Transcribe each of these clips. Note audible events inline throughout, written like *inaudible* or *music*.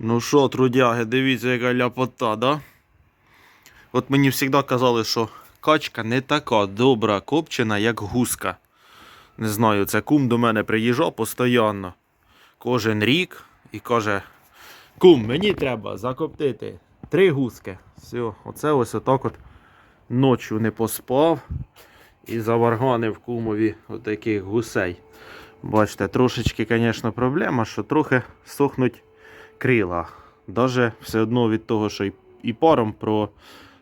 Ну що, трудяги, дивіться, яка ляпота, да? От мені завжди казали, що качка не така добра копчена, як гуска. Не знаю, це кум до мене приїжджав постійно. Кожен рік і каже: Кум, мені треба закоптити три гуски. Все, оце ось отак от ночі не поспав і заварганив кумові отаких гусей. Бачите, трошечки, звісно, проблема, що трохи сохнуть крила. Даже все одно від того, що і, паром про,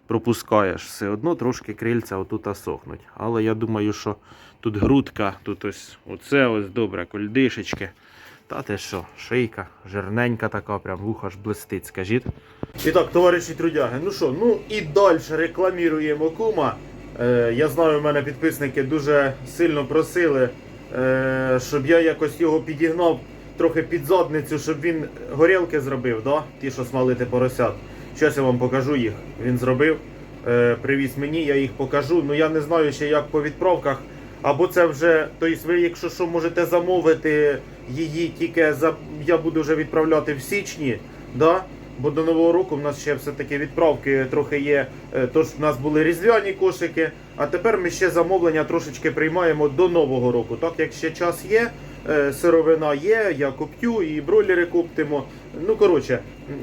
пропускаєш, все одно трошки крильця отут сохнуть. Але я думаю, що тут грудка, тут ось оце ось добре, кульдишечки. Та те що, шийка, жирненька така, прям вуха ж блистить, скажіть. І так, товариші трудяги, ну що, ну і далі рекламіруємо кума. Е, я знаю, у мене підписники дуже сильно просили, е, щоб я якось його підігнав трохи під задницю, щоб він горілки зробив, да? ті, що смалити поросят. Щось я вам покажу їх. Він зробив, е, привіз мені, я їх покажу. Ну я не знаю ще як по відправках. Або це вже, тобто ви, якщо що, можете замовити її, тільки за, я буду вже відправляти в січні. Да? Бо до Нового року в нас ще все-таки відправки трохи є. Е, Тож в нас були різдвяні кошики, а тепер ми ще замовлення трошечки приймаємо до Нового року. Так як ще час є, сировина є, я коптю і бройлери коптимо. Ну коротше,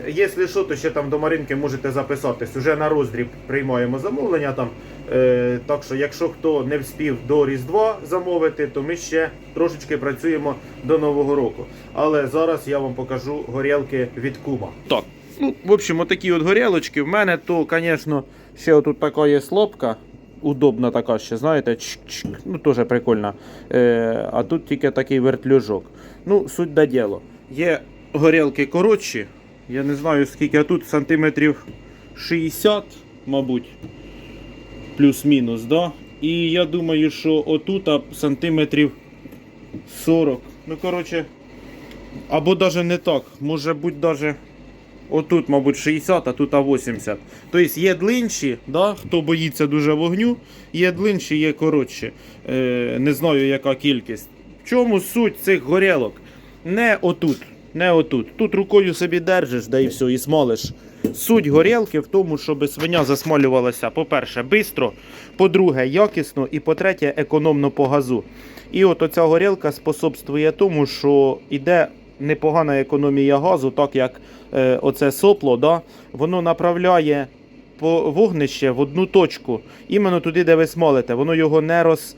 якщо що, то ще там до Маринки можете записатись. Уже на роздріб приймаємо замовлення там. Е, так що, якщо хто не вспів до Різдва замовити, то ми ще трошечки працюємо до Нового року. Але зараз я вам покажу горілки від кума. Так, ну, в общем, отакі от горілочки. В мене то, звісно, ще отут така є слопка. Удобна така ще, знаєте, чик-чик, ну теж прикольна. Е, а тут тільки такий вертлюжок. Ну, суть до діло. Є горілки коротші. Я не знаю скільки, а тут сантиметрів 60, мабуть плюс-мінус, да? І я думаю, що отут сантиметрів 40. Ну, коротше, або навіть не так. Може бути навіть отут, мабуть, 60, а тут 80. Тобто є длинші, да? хто боїться дуже вогню, є длинші, є коротші. Е, не знаю, яка кількість. В чому суть цих горілок? Не отут. Не отут. Тут рукою собі держиш, да і все, і смолиш. Суть горілки в тому, щоб свиня засмолювалася, по-перше, швидко, по-друге, якісно і по-третє, економно по газу. І от оця горілка способствує тому, що йде непогана економія газу, так як е, оце сопло, да, воно направляє по вогнище в одну точку, іменно туди, де ви смолите. Воно його не роз.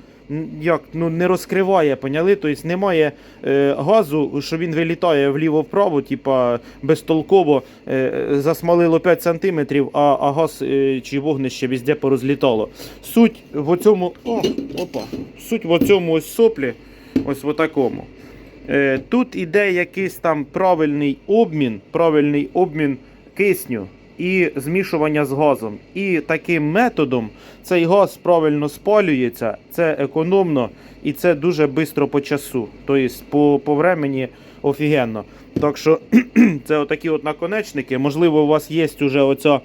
Як, ну, не розкриває, поняли? Тобто немає е, газу, що він вилітає вліво-вправо, типа безтолково е, засмалило 5 см, а, а газ е, чи вогнище везде порозлітало. Суть в оцьому. О, опа, суть в оцьому ось соплі, ось в такому. Е, тут іде якийсь там правильний обмін, правильний обмін кисню і змішування з газом. І таким методом цей газ правильно спалюється, це економно і це дуже швидко по часу. Тобто по, по времені офігенно. Так що *clears throat* це отакі от наконечники. Можливо, у вас є вже оця,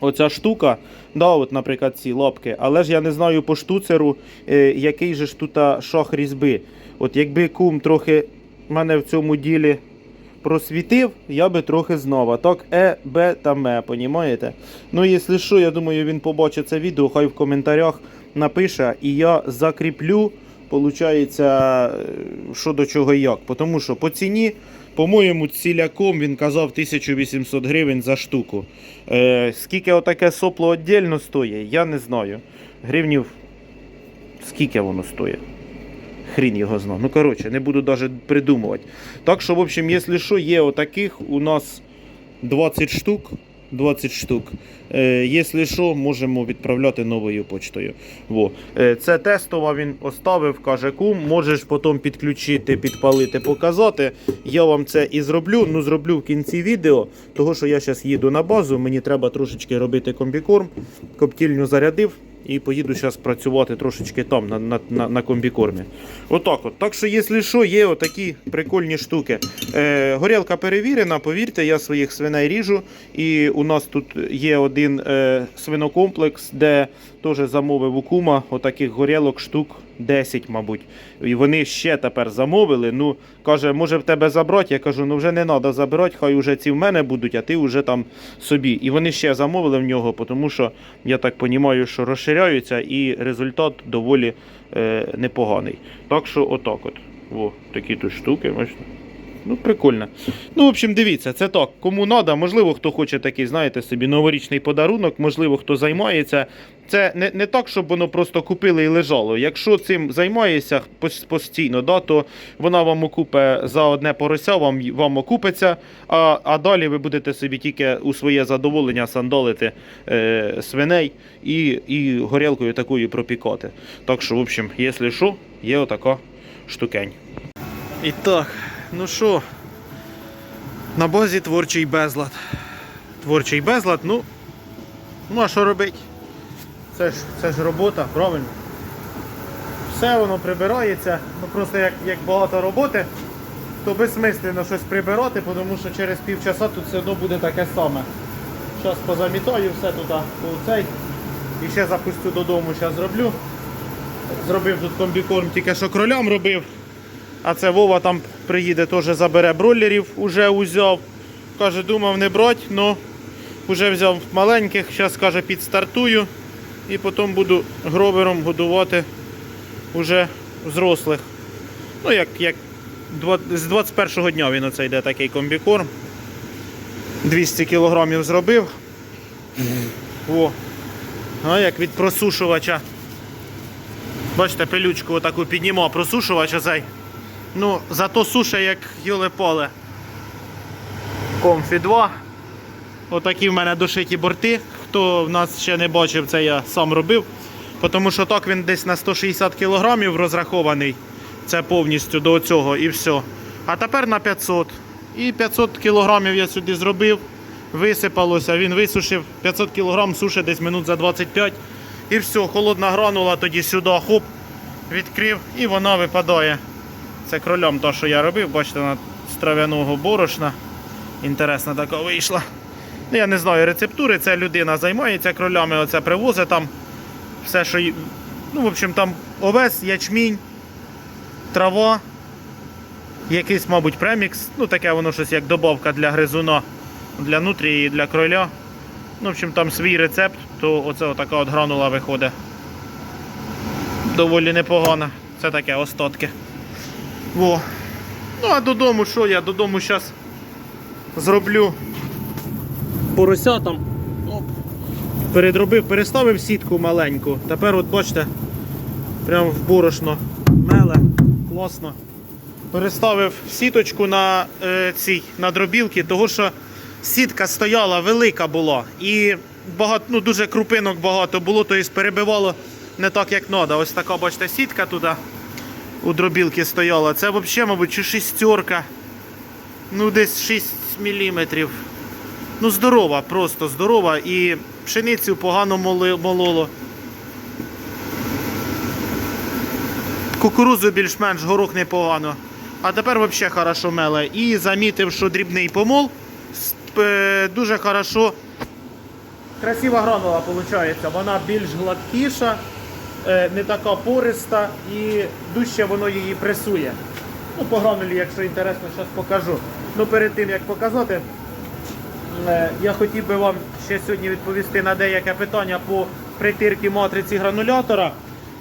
оця штука, да, от, наприклад, ці лапки. Але ж я не знаю по штуцеру, е, який же ж тут шах різьби. От якби кум трохи мене в цьому ділі просвітив, я би трохи знав. А так Е, Б та М, понімаєте? Ну, якщо що, я думаю, він побачить це відео, хай в коментарях напише, і я закріплю, получається, е, що до чого і як. Тому що по ціні, по-моєму, ціляком він казав 1800 гривень за штуку. Е, скільки отаке сопло віддільно стоїть, я не знаю. Гривнів, скільки воно стоїть? Хрін його знав. Ну, коротше, не буду навіть придумувати. Так що, в общем, якщо що, є отаких у нас 20 штук. 20 штук. Е, якщо що, можемо відправляти новою почтою. Во. Е, це тестова він оставив, каже кум. Можеш потім підключити, підпалити, показати. Я вам це і зроблю. Ну, зроблю в кінці відео, того що я зараз їду на базу. Мені треба трошечки робити комбікорм. Коптільню зарядив і поїду зараз працювати трошечки там на, на, на, на комбікормі. Отак от. Так що, якщо що, є отакі прикольні штуки. Е, горілка перевірена, повірте, я своїх свиней ріжу. І у нас тут є один е, свинокомплекс, де теж замовив у кума отаких горілок штук 10, мабуть. І вони ще тепер замовили. Ну, каже, може в тебе забрати? Я кажу, ну вже не треба забирати, хай уже ці в мене будуть, а ти вже там собі. І вони ще замовили в нього, тому що я так розумію, що розширяються і результат доволі е, непоганий. Так що отак от. О, такі тут штуки, бачите. Ну, прикольно. Ну, в общем, дивіться, це так. Кому треба, можливо, хто хоче такий, знаєте, собі новорічний подарунок, можливо, хто займається. Це не, не так, щоб воно просто купили і лежало. Якщо цим займаєшся постійно, да, то вона вам окупе за одне порося, вам, вам окупиться, а, а далі ви будете собі тільки у своє задоволення сандалити е, свиней і, і горілкою такою пропікати. Так що, в общем, якщо що, є отака штукень. І так, ну що, на базі творчий безлад. Творчий безлад, ну, ну а що робити? Це ж, це ж робота, правильно? Все воно прибирається, ну просто як, як багато роботи, то безсмислено щось прибирати, тому що через півчаса тут все одно буде таке саме. Зараз позамітаю все у цей. І ще запустю додому, зараз зроблю. Зробив тут комбікорм, тільки що кролям робив. А це Вова там приїде, теж забере бройлерів, уже узяв. Каже, думав не брати, але вже взяв маленьких, зараз каже, підстартую і потім буду гробером годувати уже взрослих. Ну, як, як з 21-го дня він оце йде такий комбікорм. 200 кілограмів зробив. О. А як від просушувача. Бачите, пилючку отаку піднімав, просушувач оцей. Ну, зато суша як юле поле. Комфі 2. Отакі в мене дошиті борти. Хто в нас ще не бачив, це я сам робив. Тому що так він десь на 160 кг розрахований. Це повністю до цього і все. А тепер на 500. І 500 кг я сюди зробив. Висипалося, він висушив 500 кг сушить десь минут за 25. І все, холодна гранула тоді сюди, хоп, відкрив і вона випадає. Це кролям то, що я робив, бачите, з трав'яного борошна. Інтересна така вийшла. Ну, я не знаю рецептури, ця людина займається кролями, оце привозить там все, що. Ну, в общем, там овес, ячмінь, трава, якийсь, мабуть, премікс. Ну, таке воно щось як добавка для гризуна, для нутрії для кроля. Ну, в общем, там свій рецепт, то оце отака от гранула виходить. Доволі непогана. Це таке остатки. Во. Ну а додому що я? Додому зараз зроблю поросятам. Передробив, переставив сітку маленьку. Тепер от бачите, прямо в борошно меле, класно. Переставив сіточку на е, цій на дробілки, того що сітка стояла велика була і багато, ну, дуже крупинок багато було, тобто перебивало не так, як треба. Ось така, бачите, сітка туди у дробілки стояла. Це взагалі, мабуть, чи шістерка. Ну, десь 6 мм. Ну, здорова, просто здорова. І пшеницю погано мололо. Кукурузу більш-менш горох непогано. А тепер взагалі хорошо меле. І замітив, що дрібний помол е, дуже хорошо. Красива гранула виходить. Вона більш гладкіша, не така пориста і дужче воно її пресує. Ну, по гранулі, якщо інтересно, зараз покажу. Ну, перед тим як показати, е, я хотів би вам ще сьогодні відповісти на деяке питання по притирці матриці гранулятора.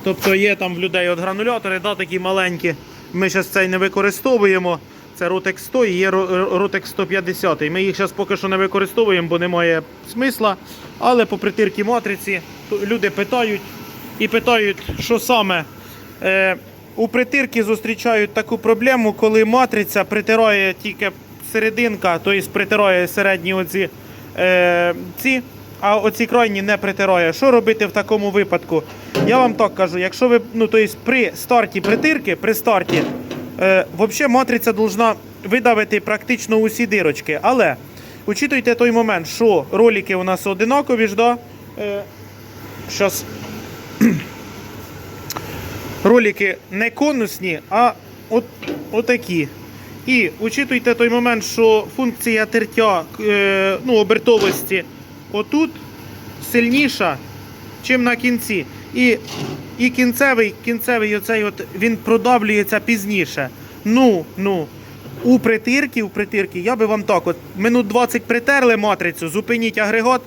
Тобто є там в людей от гранулятори, да, такі маленькі. Ми зараз цей не використовуємо. Це Rotex 100 і є Rotex 150. Ми їх зараз поки що не використовуємо, бо немає смисла. Але по притирці матриці люди питають і питають, що саме. Е, у притирки зустрічають таку проблему, коли матриця притирає тільки серединка, тобто притирає середні оці, е, ці, а оці крайні не притирає. Що робити в такому випадку? Я вам так кажу, якщо ви ну, тобто при старті притирки, при старті, е, взагалі матриця повинна видавити практично усі дирочки. Але учитуйте той момент, що ролики у нас одинакові ж, да? Е, Щас ролики не конусні, а от, отакі. І учитуйте той момент, що функція тертя е, ну, обертовості отут сильніша, чим на кінці. І, і кінцевий, кінцевий оцей от, він продавлюється пізніше. Ну, ну. У притирки, у притирки, я би вам так, от минут 20 притерли матрицю, зупиніть агрегат,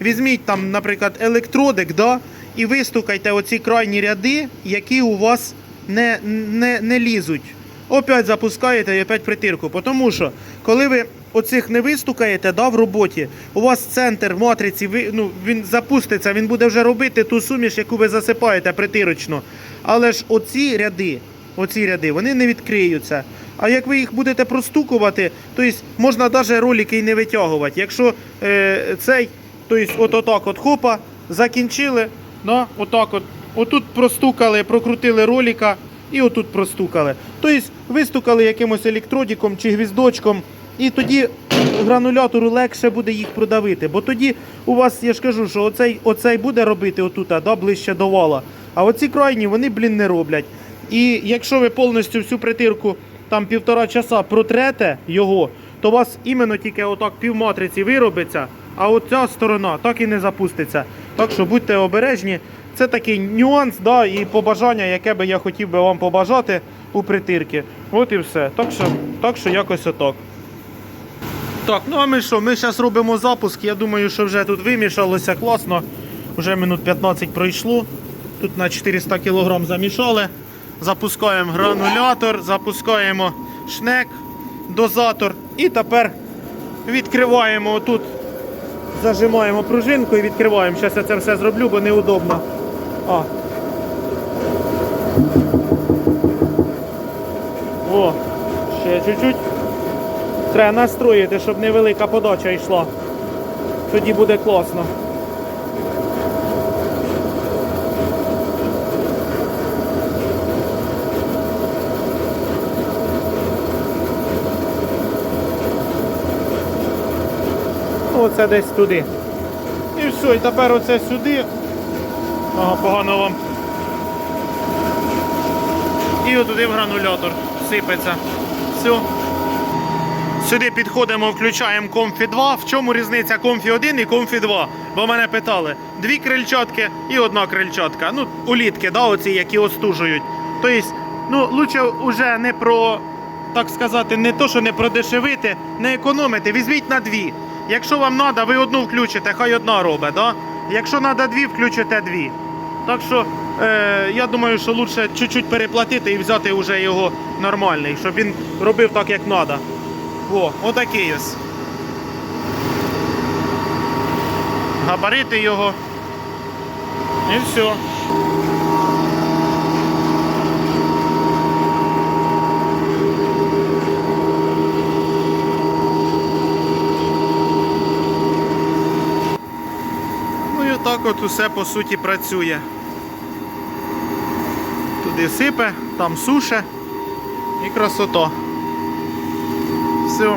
візьміть там, наприклад, електродик, да, і вистукайте оці крайні ряди, які у вас не, не, не лізуть. Опять запускаєте і опять притирку. Тому що, коли ви оцих не вистукаєте да, в роботі, у вас центр матриці, ви, ну, він запуститься, він буде вже робити ту суміш, яку ви засипаєте притирочно. Але ж оці ряди, оці ряди, вони не відкриються. А як ви їх будете простукувати, то есть можна навіть ролики і не витягувати. Якщо е, цей, то есть от отак от хопа, закінчили, да, отак от, отут простукали, прокрутили ролика і отут простукали. Тобто вистукали якимось електродиком чи гвіздочком, і тоді гранулятору легше буде їх продавити. Бо тоді у вас, я ж кажу, що оцей, оцей буде робити отут, да, ближче до вала. А оці крайні, вони, блін, не роблять. І якщо ви повністю всю притирку там півтора часа протрете його, то у вас іменно тільки отак півматриці виробиться, а оця сторона так і не запуститься. Так що будьте обережні. Це такий нюанс, да, і побажання, яке би я хотів би вам побажати у притирки. От і все. Так що, так що якось отак. Так, ну а ми що? Ми зараз робимо запуск. Я думаю, що вже тут вимішалося класно. Вже минут 15 пройшло. Тут на 400 кг замішали. Запускаємо гранулятор, запускаємо шнек, дозатор. І тепер відкриваємо тут, зажимаємо пружинку і відкриваємо. Зараз я це все зроблю, бо неудобно. А. О, ще чуть-чуть. Треба настроїти, щоб невелика подача йшла. Тоді буде класно. Оце десь туди. І все, і тепер оце сюди. Ага, погано вам. І отуди в гранулятор сипеться. Все. Сюди підходимо, включаємо Comfy 2. В чому різниця Comfy 1 і Comfy 2? Бо мене питали. Дві крильчатки і одна крильчатка. Ну, улітки, да, оці, які остужують. Тобто, ну, лучше вже не про, так сказати, не то, що не продешевити, не економити. Візьміть на дві. Якщо вам треба, ви одну включите, хай одна робить. Да? Якщо треба дві, включите дві. Так що е, я думаю, що краще чуть-чуть переплатити і взяти вже його нормальний, щоб він робив так, як треба. О, отакий ось. Габарити його. І все. Отак от усе по суті працює. Туди сипе, там суше і красота. Все.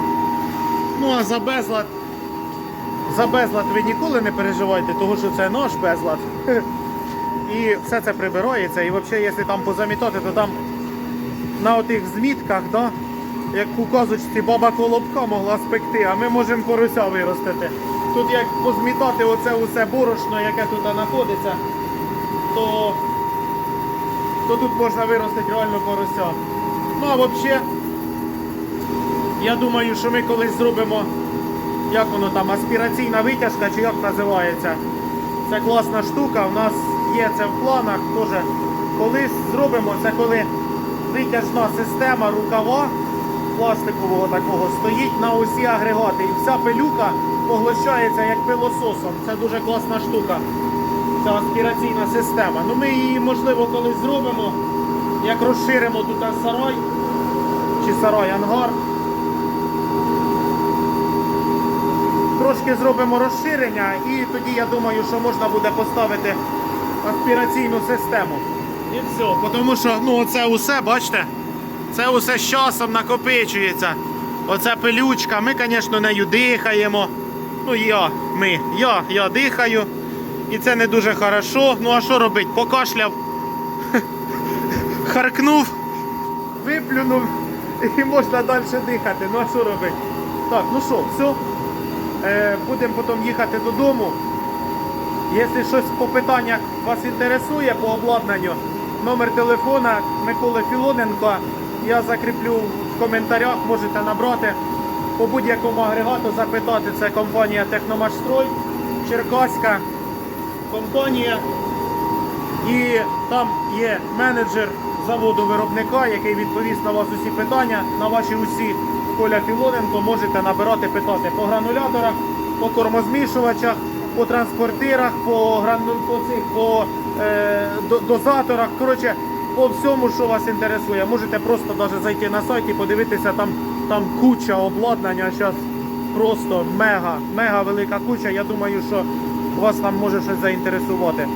Ну а за безлад. За безлад ви ніколи не переживайте, тому що це наш безлад. І все це прибирається. І взагалі, якщо там позамітати, то там на отих змітках, да, як у казочці баба колобка могла спекти, а ми можемо порося виростити. Тут як позмітати оце усе борошно, яке тут знаходиться, то, то тут можна виростити реально порося. Ну а взагалі. Я думаю, що ми колись зробимо, як воно там, аспіраційна витяжка, чи як називається. Це класна штука, у нас є це в планах теж. Колись зробимо, це коли витяжна система рукава пластикового такого стоїть на усі агрегати. І вся пилюка поглощається як пилососом. Це дуже класна штука. Ця аспіраційна система. Ну ми її можливо колись зробимо, як розширимо тут сарай чи сарай ангар. Трошки зробимо розширення і тоді я думаю, що можна буде поставити аспіраційну систему. І все. Тому що ну, це усе, бачите, це усе з часом накопичується. Оце пилючка, ми, звісно, нею дихаємо. Ну я, ми, я, я дихаю. І це не дуже хорошо. Ну а що робити? Покашляв, *laughs* харкнув, виплюнув і можна далі дихати. Ну а що робити? Так, ну що, все. Е, будемо потім їхати додому. Якщо щось по питаннях вас інтересує по обладнанню, номер телефона Миколи Філоненко я закріплю в коментарях, можете набрати. По будь-якому агрегату запитати, це компанія Техномашстрой, Черкаська компанія. І там є менеджер заводу виробника, який відповість на вас усі питання, на ваші усі Коля Філоненко можете набирати, питати по грануляторах, по кормозмішувачах, по транспортирах, по, грану... по, цих, по е, дозаторах. Коротше, по всьому, що вас інтересує. Можете просто навіть зайти на сайт і подивитися, там, там куча обладнання. Зараз просто мега, мега велика куча. Я думаю, що вас там може щось заінтересувати.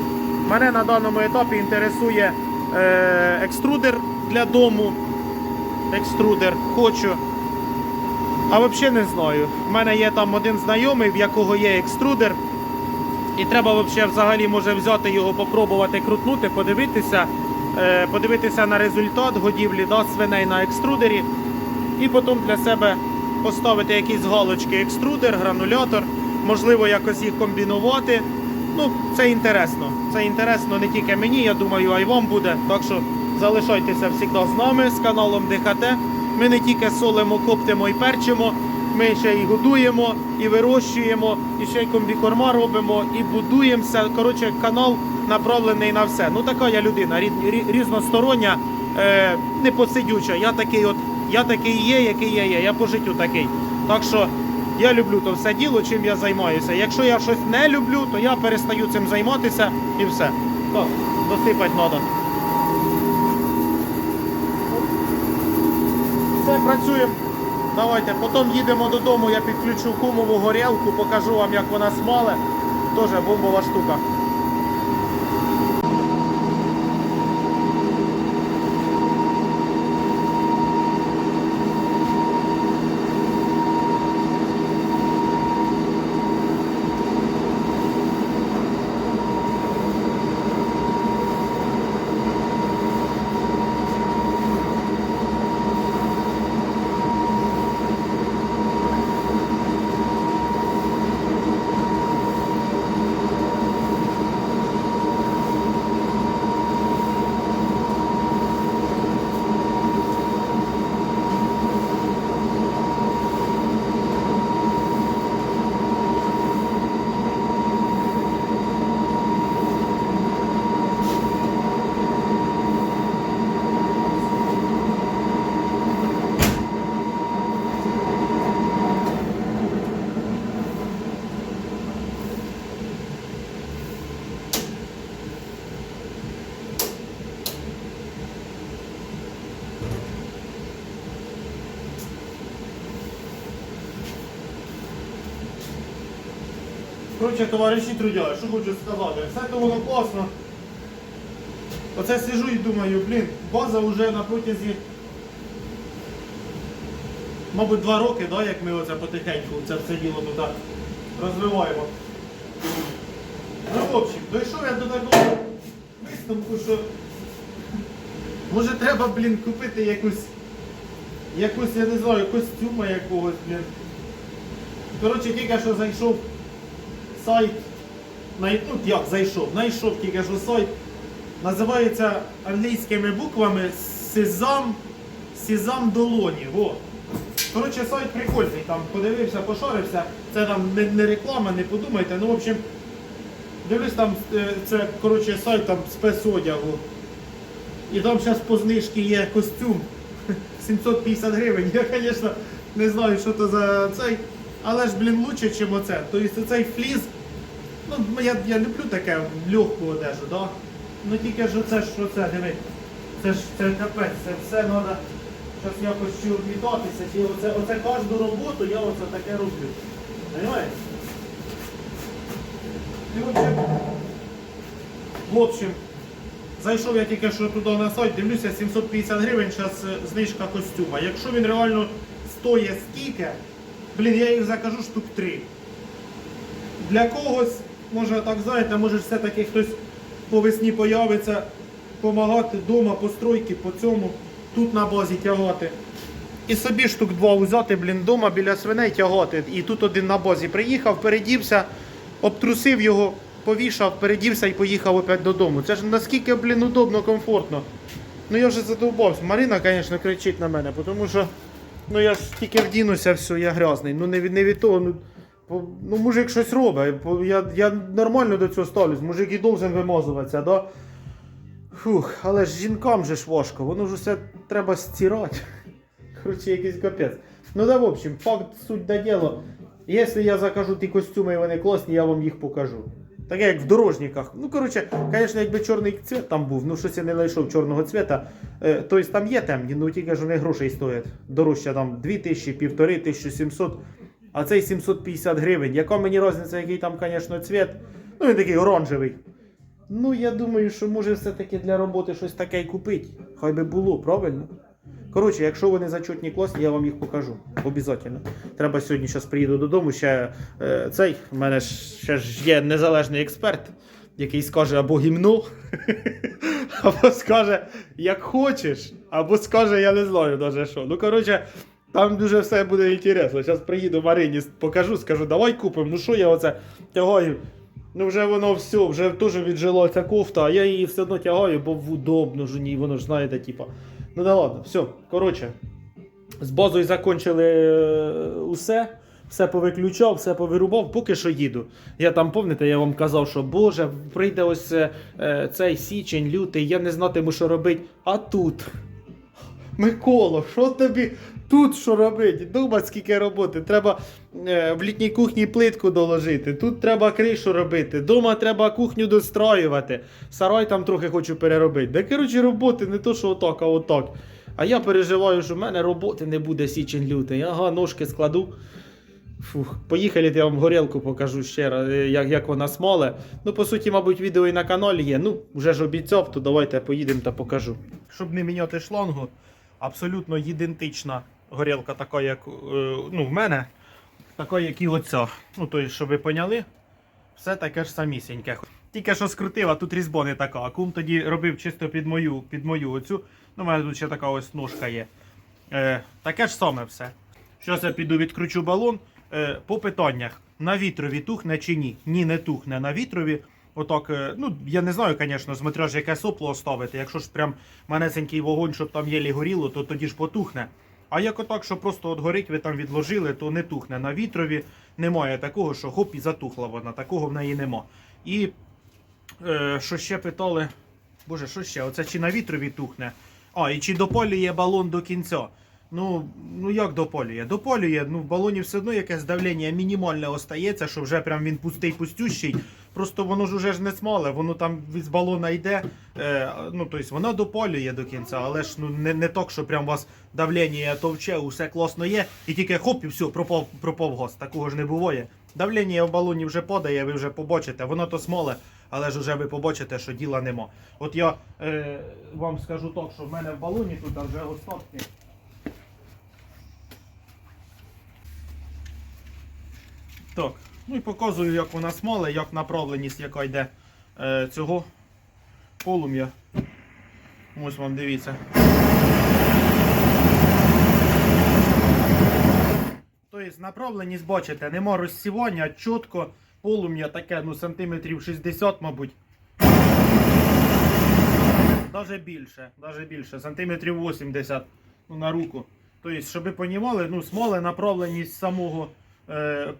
Мене на даному етапі інтересує е, екструдер для дому. Екструдер хочу. А взагалі не знаю. У мене є там один знайомий, в якого є екструдер. І треба взагалі, може взяти його, попробувати крутнути, подивитися, е, подивитися на результат годівлі да, свиней на екструдері. І потім для себе поставити якісь галочки екструдер, гранулятор, можливо, якось їх комбінувати. Ну, це інтересно. Це інтересно не тільки мені, я думаю, а й вам буде. Так що залишайтеся завжди з нами, з каналом ДХТ. Ми не тільки солимо, коптимо і перчимо, ми ще і годуємо, і вирощуємо, і ще й комбікорма робимо, і будуємося. Коротше, канал направлений на все. Ну така я людина, рі- рі- різностороння, е, не посидюча. Я такий от, я такий є, який я є. Я по життю такий. Так що я люблю то все діло, чим я займаюся. Якщо я щось не люблю, то я перестаю цим займатися і все. Так, досипати треба. Все, працюємо. Давайте, потім їдемо додому, я підключу кумову горілку, покажу вам, як вона смале. Теж бомбова штука. Коротше, товариші трудяги, що хочу сказати. Все то воно класно. Оце сижу і думаю, блін, база вже на протязі, мабуть, два роки, да, як ми оце потихеньку це все діло туди розвиваємо. Ну, в общем, дійшов я до такого висновку, що може треба, блін, купити якусь, якусь, я не знаю, костюма якогось, блін. Коротше, тільки що зайшов сайт, най- ну як зайшов, знайшов тільки що сайт, називається англійськими буквами Сезам, Сезам Долоні. Во. Коротше, сайт прикольний, там подивився, пошарився. Це там не, не реклама, не подумайте. Ну, в общем, дивлюсь там, е, це коротше, сайт там спецодягу. І там зараз по знижці є костюм *laughs* 750 гривень. Я, звісно, не знаю, що це за цей. Але ж, блін, лучше, ніж оце. Тобто цей фліз, ну я, я люблю таке легку одежу, да? Ну тільки ж оце, що це, диви. Це ж це капець, це все треба щось якось чи чи оце, оце кожну роботу я оце таке роблю. Понимаєте? І, в общем, в общем, Зайшов я тільки що туди на сайт, дивлюся 750 гривень, зараз знижка костюма. Якщо він реально стоїть стільки, блін, я їх закажу штук 3. Для когось, може так знаєте, може все-таки хтось по весні появиться, допомагати вдома, постройки по цьому, тут на базі тягати. І собі штук два взяти, блін, вдома біля свиней тягати. І тут один на базі приїхав, передівся, обтрусив його, повішав, передівся і поїхав опять додому. Це ж наскільки, блін, удобно, комфортно. Ну я вже задовбався. Марина, звісно, кричить на мене, тому що ну я ж тільки вдінуся, все, я грязний. Ну не від, не від того. Ну, по- ну мужик щось робить. Я, я нормально до цього ставлюсь. Мужик і должен вимазуватися, да? Фух, але ж жінкам же ж важко, воно ж усе треба стирати. *laughs* Короче, якийсь капець. Ну да, в общем, факт суть до діла. Якщо я закажу ті костюми і вони класні, я вам їх покажу. Так як в дорожниках. Ну, коротше, звісно, якби чорний цвіт там був, ну щось я не знайшов чорного цвіта. Е, тобто там є темні, ну тільки ж вони грошей стоять. Дорожче там 2000, 1500, 1700. А цей 750 гривень. Яка мені різниця, який там, звісно, цвіт. Ну, він такий оранжевий. Ну, я думаю, що може все-таки для роботи щось таке й купити. Хай би було, правильно? Коротше, якщо вони зачетні класні, я вам їх покажу. Обязательно. Треба сьогодні, зараз приїду додому. Ще е, цей, в мене ж ще ж є незалежний експерт, який скаже або гімно, *laughs* або скаже, як хочеш, або скаже, я не знаю даже що. Ну, коротше, там дуже все буде інтересно. Зараз приїду Марині, покажу, скажу, давай купимо. Ну що я оце тягаю? Ну вже воно все, вже теж віджило ця кофта, а я її все одно тягаю, бо удобно ж у воно ж знаєте, типа. Ну да ладно, все, коротше. З базою закончили е, усе. Все повиключав, все повирубав, поки що їду. Я там, пам'ятаєте, я вам казав, що Боже, прийде ось е, е, цей січень, лютий, я не знатиму, що робити. А тут. Миколо, що тобі тут що робити? Дума, скільки роботи. Треба е, в літній кухні плитку доложити. Тут треба кришу робити. Дома треба кухню достроювати. Сарай там трохи хочу переробити. Да коротше роботи не то, що отак, а отак. А я переживаю, що в мене роботи не буде січень лютий. Ага, ножки складу. Фух, поїхали, я вам горілку покажу ще раз, е, як, як вона смоле. Ну, по суті, мабуть, відео і на каналі є. Ну, вже ж обіцяв, то давайте поїдемо та покажу. Щоб не міняти шлангу, абсолютно ідентична горілка, така, як е, ну, в мене, така, як і оця. Ну, тобто, щоб ви поняли, все таке ж самісіньке. Тільки що скрутив, а тут різьба не така. А кум тоді робив чисто під мою, під мою оцю. Ну, у мене тут ще така ось ножка є. Е, таке ж саме все. Зараз я піду відкручу балон. Е, по питаннях, на вітрові тухне чи ні? Ні, не тухне на вітрові. Отак, е, ну я не знаю, звісно, смотря ж яке сопло ставити. Якщо ж прям манесенький вогонь, щоб там єлі горіло, то тоді ж потухне. А як отак, що просто от горить, ви там відложили, то не тухне. На вітрові немає такого, що хоп і затухла вона. Такого в неї нема. І е, що ще питали? Боже, що ще? Оце чи на вітрові тухне? А, і чи допалює балон до кінця? Ну, ну як допалює? Допалює, ну в балоні все одно якесь давлення мінімальне остається, що вже прям він пустий пустющий. Просто воно ж уже ж не смале, воно там від балона йде. Е, ну, тобто воно допалює до кінця, але ж ну не, не так, що прям вас давлення товче, усе класно є, і тільки хоп, і все, пропав, пропав газ. Такого ж не буває. Давлення в балоні вже падає, ви вже побачите, воно то смоле, але ж вже ви побачите, що діла нема. От я е, вам скажу так, що в мене в балоні тут вже остатки. Так, ну і показую, як вона смоле, як направленість, яка йде е, цього полум'я. Ось вам дивіться. Тобто направленість, бачите, нема розсівання, чітко полум'я таке, ну, сантиметрів 60, мабуть. Даже більше, даже більше, сантиметрів 80 ну, на руку. Тобто, щоб ви розуміли, ну, смоле направленість самого е,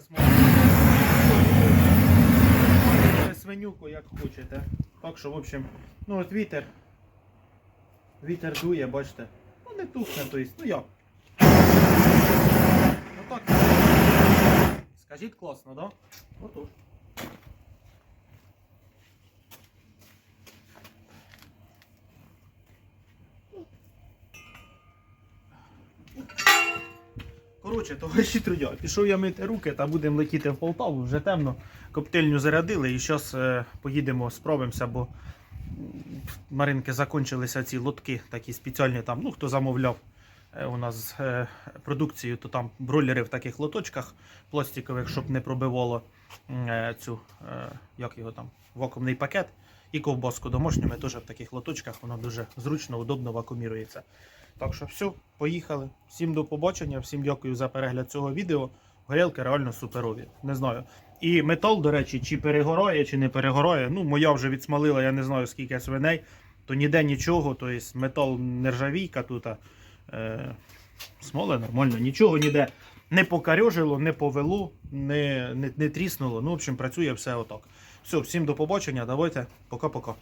Смоле. Свинюку, як хочете. Так що, в общем, ну от вітер. Вітер дує, бачите. Ну не тухне, то есть, ну як. Ну так. Скажіть класно, да? Отож. Коротше, товариші трудя, пішов я мити руки та будемо летіти в Полтаву, вже темно. Коптильню зарядили і зараз е, поїдемо, справимося, бо Маринки закінчилися ці лотки, такі спеціальні там, ну хто замовляв е, у нас е, продукцію, то там бройлери в таких лоточках пластикових, щоб не пробивало цю, як його там, вакуумний пакет. І ковбаску домашню ми теж в таких лоточках, воно дуже зручно, удобно вакуумірується. Так що все, поїхали. Всім до побачення, всім дякую за перегляд цього відео. Горілки реально суперові. Не знаю. І метал, до речі, чи перегорає, чи не перегорає. Ну, моя вже відсмалила, я не знаю скільки свиней, то ніде нічого, тобто метал нержавійка тут. Е, смола нормально, нічого ніде не покарьожило, не повело, не, не, не тріснуло. Ну, в общем, працює все отак. Все, всім до побачення, давайте, пока-пока.